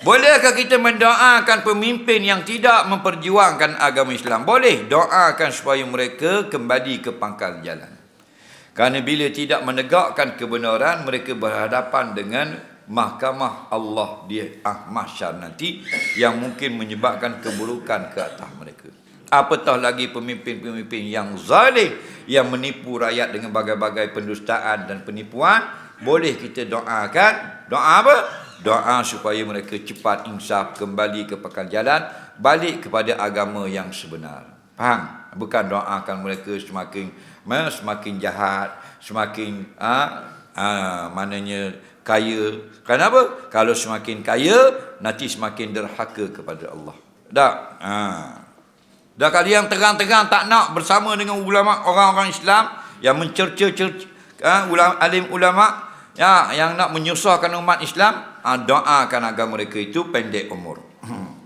Bolehkah kita mendoakan pemimpin yang tidak memperjuangkan agama Islam? Boleh. Doakan supaya mereka kembali ke pangkal jalan. Kerana bila tidak menegakkan kebenaran, mereka berhadapan dengan mahkamah Allah di ah, mahsyar nanti yang mungkin menyebabkan keburukan ke atas mereka. Apatah lagi pemimpin-pemimpin yang zalim yang menipu rakyat dengan bagai-bagai pendustaan dan penipuan, boleh kita doakan. Doa apa? Doa supaya mereka cepat insaf kembali ke pekal jalan balik kepada agama yang sebenar. Faham? Bukan doakan mereka semakin semakin jahat semakin ah ha, ha, maknanya kaya. Kenapa? Kalau semakin kaya nanti semakin derhaka kepada Allah. Dak ha. dah kali yang terang-terang tak nak bersama dengan ulama orang-orang Islam yang mencerca ha, ulama alim ulama Ya, yang nak menyusahkan umat Islam, ha, doakan agar mereka itu pendek umur. Hmm.